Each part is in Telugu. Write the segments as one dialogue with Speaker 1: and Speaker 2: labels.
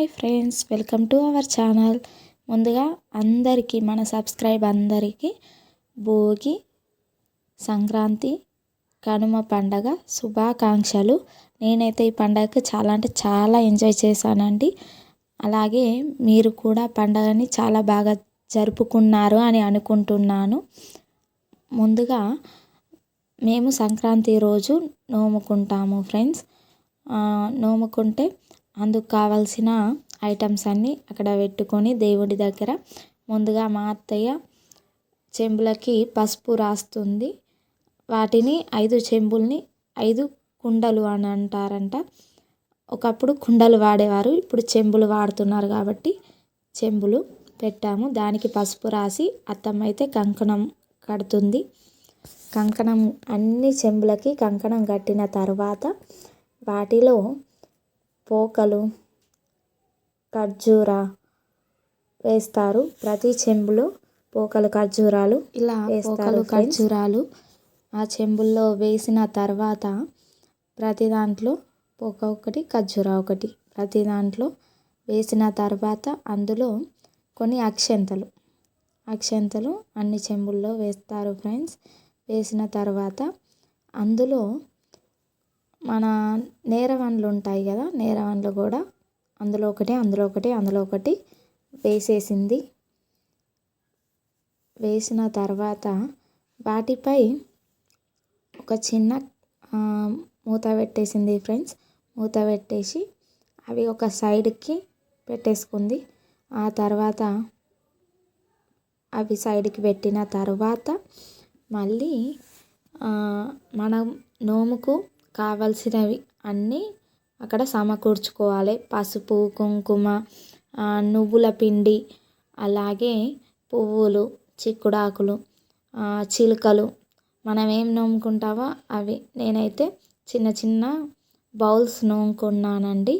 Speaker 1: Hi friends welcome to our channel. ముందుగా అందరికీ మన సబ్స్క్రైబ్ అందరికీ భోగి సంక్రాంతి కనుమ పండగ శుభాకాంక్షలు. నేనైతే ఈ పండగకి చాలా అంటే చాలా ఎంజాయ్ చేశానండి. అలాగే మీరు కూడా పండగని చాలా బాగా జరుపుకున్నారు అని అనుకుంటున్నాను. ముందుగా మేము సంక్రాంతి రోజు నోముకుంటాము ఫ్రెండ్స్. నోముకుంటే అందుకు కావాల్సిన ఐటమ్స్ అన్నీ అక్కడ పెట్టుకొని దేవుడి దగ్గర ముందుగా మా అత్తయ్య చెంబులకి పసుపు రాస్తుంది. వాటిని ఐదు చెంబుల్ని ఐదు కుండలు అని అంటారంట. ఒకప్పుడు కుండలు వాడేవారు ఇప్పుడు చెంబులు వాడుతున్నారు కాబట్టి చెంబులు పెట్టాము. దానికి పసుపు రాసి అత్తమ్మ అయితే కంకణం కడుతుంది. కంకణం అన్ని చెంబులకి కంకణం కట్టిన తర్వాత వాటిలో పోకలు ఖర్జూర వేస్తారు. ప్రతి చెంబులో పోకలు ఖర్జూరాలు ఇలా పోకలు ఖర్జూరాలు ఆ చెంబుల్లో వేసిన తర్వాత ప్రతి దాంట్లో పోక ఒకటి ఖర్జూర ఒకటి. ప్రతి దాంట్లో వేసిన తర్వాత అందులో కొన్ని అక్షంతలు. అక్షంతలు అన్ని చెంబుల్లో వేస్తారు ఫ్రెండ్స్ వేసిన తర్వాత అందులో మన నేరవన్లు ఉంటాయి కదా నేరవన్లు కూడా అందులో ఒకటి అందులో ఒకటి అందులో ఒకటి వేసేసింది. వేసిన తర్వాత వాటిపై ఒక చిన్న మూత పెట్టేసింది ఫ్రెండ్స్. మూత పెట్టేసి అవి ఒక సైడ్కి పెట్టేసుకుంది. ఆ తర్వాత అవి సైడ్కి పెట్టిన తర్వాత మళ్ళీ మనం నోముకు కావలసినవి అన్నీ అక్కడ సమకూర్చుకోవాలి. పసుపు కుంకుమ నువ్వుల పిండి అలాగే పువ్వులు చిక్కుడాకులు చిలుకలు. మనం ఏం నోముకుంటామో అవి. నేనైతే చిన్న చిన్న బౌల్స్ నోముకున్నానండి.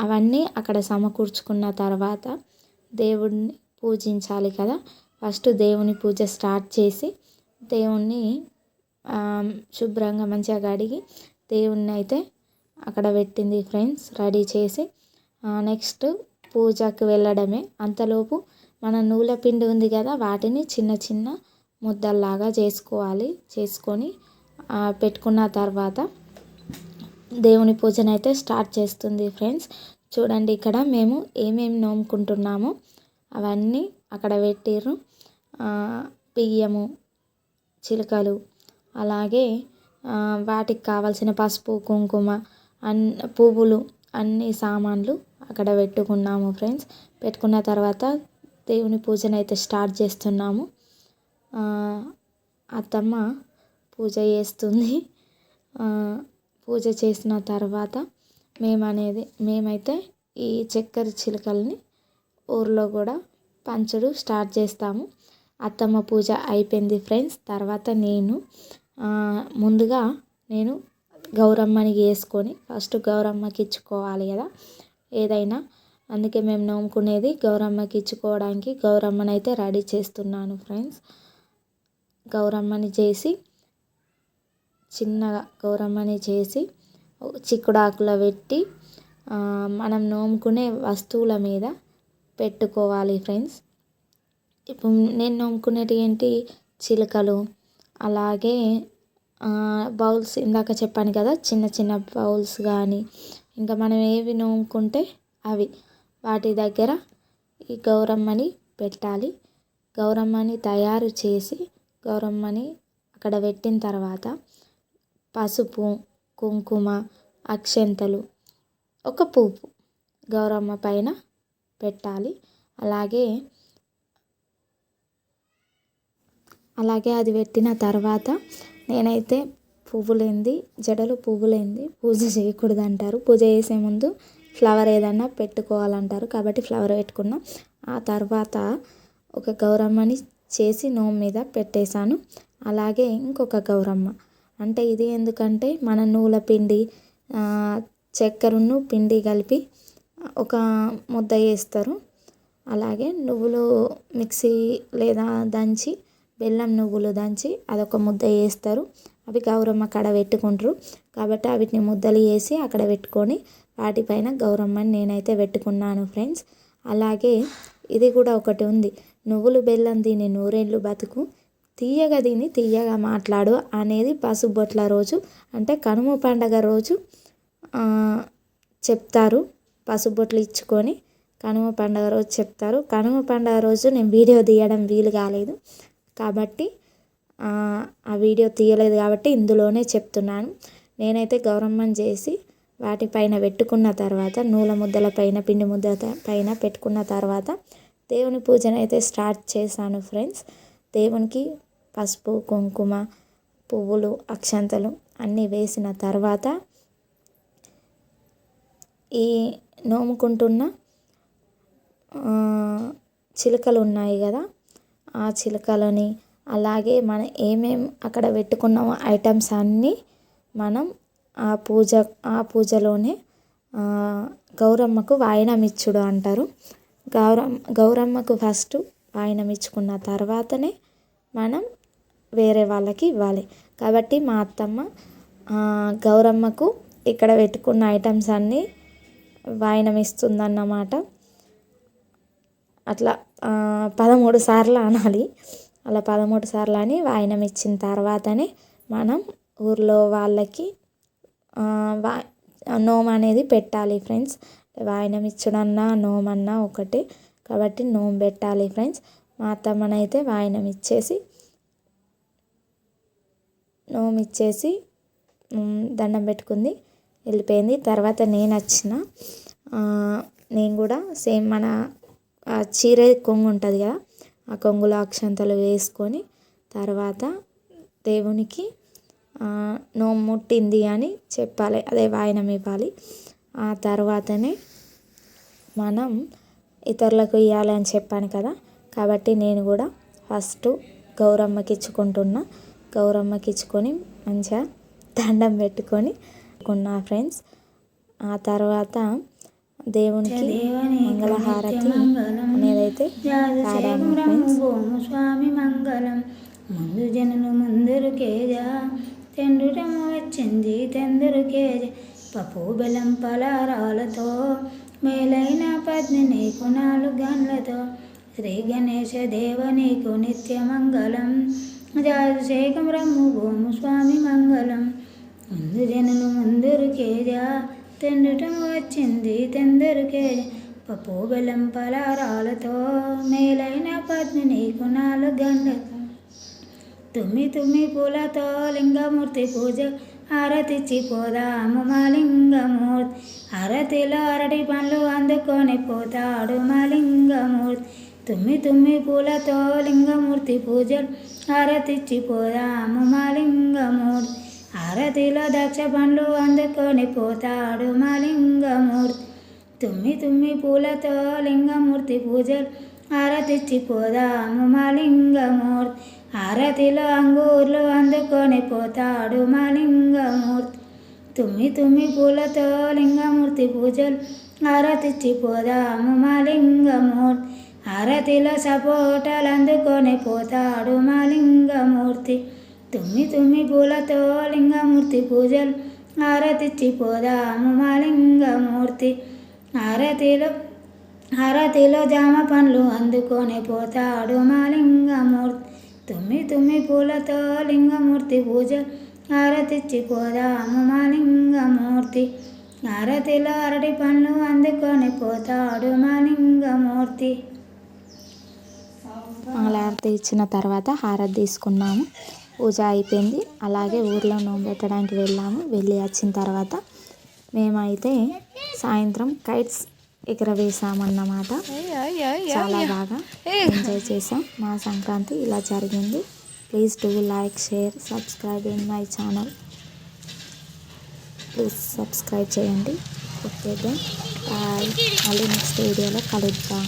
Speaker 1: అవన్నీ అక్కడ సమకూర్చుకున్న తర్వాత దేవుడిని పూజించాలి కదా. ఫస్ట్ దేవుని పూజ స్టార్ట్ చేసి దేవుణ్ణి శుభ్రంగా మంచిగా కడిగి దేవుణ్ణి అయితే అక్కడ పెట్టింది ఫ్రెండ్స్ రెడీ చేసి. నెక్స్ట్ పూజకి వెళ్ళడమే. అంతలోపు మన నూల పిండి ఉంది కదా వాటిని చిన్న చిన్న ముద్దల్లాగా చేసుకోవాలి. చేసుకొని పెట్టుకున్న తర్వాత దేవుని పూజను అయితే స్టార్ట్ చేస్తుంది ఫ్రెండ్స్. చూడండి ఇక్కడ మేము ఏమేమి నోముకుంటున్నామో అవన్నీ అక్కడ పెట్టిర్రు. బియ్యము చిలుకలు అలాగే వాటికి కావాల్సిన పసుపు కుంకుమ అన్ పువ్వులు అన్ని సామాన్లు అక్కడ పెట్టుకున్నాము ఫ్రెండ్స్. పెట్టుకున్న తర్వాత దేవుని పూజను అయితే స్టార్ట్ చేస్తున్నాము. అత్తమ్మ పూజ చేస్తుంది. పూజ చేసిన తర్వాత మేము అనేది మేమైతే ఈ చక్కెర చిలుకల్ని ఊర్లో కూడా పంచడం స్టార్ట్ చేస్తాము. అత్తమ్మ పూజ అయిపోయింది ఫ్రెండ్స్. తర్వాత నేను ముందుగా నేను గౌరమ్మని వేసుకొని ఫస్ట్ గౌరమ్మకి ఇచ్చుకోవాలి కదా. ఏదైనా అందుకే మేము నోముకునేది గౌరమ్మకి ఇచ్చుకోవడానికి గౌరమ్మని అయితే రెడీ చేస్తున్నాను ఫ్రెండ్స్. గౌరమ్మని చేసి చిన్నగా గౌరమ్మని చేసి చిక్కుడాకులో పెట్టి మనం నోముకునే వస్తువుల మీద పెట్టుకోవాలి ఫ్రెండ్స్. ఇప్పుడు నేను నోముకునేటి ఏంటి? చిలుకలు అలాగే బౌల్స్ ఇందాక చెప్పాను కదా చిన్న చిన్న బౌల్స్ కానీ ఇంకా మనం ఏవి నోముకుంటే అవి. వాటి దగ్గర ఈ గౌరమ్మని పెట్టాలి. గౌరమ్మని తయారు చేసి గౌరమ్మని అక్కడ పెట్టిన తర్వాత పసుపు కుంకుమ అక్షంతలు ఒక పువ్వు గౌరమ్మ పైన పెట్టాలి. అలాగే అలాగే అది పెట్టిన తర్వాత నేనైతే పువ్వులేంది జడలు పువ్వులేంది. పూజ చేయకూడదు అంటారు పూజ చేసే ముందు ఫ్లవర్ ఏదన్నా పెట్టుకోవాలంటారు. కాబట్టి ఫ్లవర్ పెట్టుకున్నా. ఆ తర్వాత ఒక గౌరమ్మని చేసి నోము మీద పెట్టేశాను. అలాగే ఇంకొక గౌరమ్మ. అంటే ఇది ఎందుకంటే మన నూల పిండి చక్కెరను పిండి కలిపి ఒక ముద్ద వేస్తారు అలాగే నువ్వులు మిక్సీ లేదా దంచి బెల్లం నువ్వులు దంచి అదొక ముద్ద వేస్తారు. అవి గౌరమ్మ కాడ పెట్టుకుంటారు. కాబట్టి వాటిని ముద్దలు వేసి అక్కడ పెట్టుకొని వాటిపైన గౌరమ్మని నేనైతే పెట్టుకున్నాను ఫ్రెండ్స్. అలాగే ఇది కూడా ఒకటి ఉంది. నువ్వులు బెల్లం దీని నూరేళ్ళు బతుకు. తీయగా దీని తీయగా మాట్లాడు అనేది పసుబొట్ల రోజు అంటే కనుమ పండగ రోజు చెప్తారు. పసుబొట్లు ఇచ్చుకొని కనుమ పండగ రోజు చెప్తారు. కనుమ పండగ రోజు నేను వీడియో తీయడం వీలు కాలేదు. కాబట్టి ఆ వీడియో తీయలేదు కాబట్టి ఇందులోనే చెప్తున్నాను. నేనైతే గౌరమ్మం చేసి వాటిపైన పెట్టుకున్న తర్వాత నూల ముద్దల పైన పిండి ముద్ద పైన పెట్టుకున్న తర్వాత దేవుని పూజను అయితే స్టార్ట్ చేశాను ఫ్రెండ్స్. దేవునికి పసుపు కుంకుమ పువ్వులు అక్షంతలు అన్నీ వేసిన తర్వాత ఈ నోముకుంటున్న చిలుకలు ఉన్నాయి కదా ఆ చిలుకలని అలాగే మనం ఏమేం అక్కడ పెట్టుకున్నామో ఐటమ్స్ అన్నీ మనం ఆ పూజ ఆ పూజలోనే గౌరమ్మకు వాయినమిచ్చుడు ఇచ్చుడు అంటారు. గౌరమ్మ గౌరమ్మకు ఫస్ట్ వాయినమిచ్చుకున్న తర్వాతనే మనం వేరే వాళ్ళకి ఇవ్వాలి. కాబట్టి మా అత్తమ్మ గౌరమ్మకు ఇక్కడ పెట్టుకున్న ఐటమ్స్ అన్నీ వాయినం ఇస్తుందన్నమాట. అట్లా పదమూడు సార్లు అనాలి. అలా పదమూడు సార్లు అని వాయినం ఇచ్చిన తర్వాతనే మనం ఊర్లో వాళ్ళకి వా నోము అనేది పెట్టాలి ఫ్రెండ్స్. వాయినం ఇచ్చుడన్నా నోమన్నా ఒకటే. కాబట్టి నోము పెట్టాలి ఫ్రెండ్స్. మా అత్తమ్మనైతే వాయినం ఇచ్చేసి నోము ఇచ్చేసి దండం పెట్టుకుంది. వెళ్ళిపోయింది. తర్వాత నేను వచ్చిన నేను కూడా సేమ్ మన చీర కొంగు ఉంటుంది కదా ఆ కొంగులో అక్షంతలు వేసుకొని తర్వాత దేవునికి నోము ముట్టింది అని చెప్పాలి. అదే వాయనం ఇవ్వాలి. ఆ తర్వాతనే మనం ఇతరులకు ఇవ్వాలి అని చెప్పాను కదా. కాబట్టి నేను కూడా ఫస్ట్ గౌరమ్మకి ఇచ్చుకుంటున్నా గౌరమ్మకి ఇచ్చుకొని మంచిగా దండం పెట్టుకొని కొన్నా ఫ్రెండ్స్. ఆ తర్వాత దేవునికి మంగళహారతి ఫ్రెండ్స్.
Speaker 2: స్వామి మంగళం. ముందు జనులు ముందరు కేజ. తెండుటము వచ్చింది తెందరు కేజ. పప్పు బెల్లం పలారాలతో మేలైన పద్ని నీకు నాలుగు గండ్లతో. శ్రీ గణేశ దేవ నీకు నిత్య మంగళం. జాజశేఖం రమ్ము భూము స్వామి మంగళం. ముందు జనులు ముందరు కేజ. తెండటం వచ్చింది తెందరికే పప్పు పలారాలతో మేలైన పద్మి నీకు నాలుగు గంటలకు తుమ్మి తుమ్మి పూలతో లింగమూర్తి పూజ హారతిచ్చి పోదాము మా లింగమూర్తి. అరతిలో అరటి పండ్లు అందుకొని పోతాడు మా లింగమూర్తి. తుమ్మి తుమ్మి పూలతో లింగమూర్తి పూజ హారతిచ్చి పోదాము మా లింగమూర్తి. అరతిలో దక్ష పండ్లు అందుకొని పోతాడు మా లింగమూర్తి. తుమ్మి తుమ్మి పూలతో లింగమూర్తి పూజలు. ఆరతిచ్చి పోదాము మా లింగమూర్తి ఆరతిలో అంగూర్లు అందుకొని పోతాడు మా లింగమూర్తి తుమ్మి తుమ్మి పూలతో లింగమూర్తి పూజలు. ఆరతిచ్చి పోదాము మా లింగమూర్తి ఆరతిలో సపోటలు అందుకొని పోతాడు మా లింగమూర్తి తుమ్మి తుమ్మి పూలతో లింగమూర్తి పూజలు. ఆరతిచ్చి పోదాము మా లింగమూర్తి హారతిలో హారతిలో జామ పండ్లు అందుకొని పోతాడు మా లింగమూర్తి తుమ్మి తుమ్మి పూలతో లింగమూర్తి పూజ హారతిచ్చి పోదాము మా లింగమూర్తి హారతిలో అరటి పండ్లు అందుకొని పోతాడు మా లింగమూర్తి
Speaker 1: మంగళారతి ఇచ్చిన తర్వాత హారతి తీసుకున్నాము. పూజ అయిపోయింది. అలాగే ఊర్లో నోము పెట్టడానికి వెళ్ళాము. వెళ్ళి వచ్చిన తర్వాత మేమైతే సాయంత్రం కైట్స్ ఎగరవేసామన్నమాట చాలా బాగా ఎంజాయ్ చేసాం మా సంక్రాంతి ఇలా జరిగింది. Please do like share subscribe in my channel please subscribe చేయండి. ఓకే దెన్ బాయ్ మళ్ళీ నెక్స్ట్ వీడియోలో కలుద్దాం.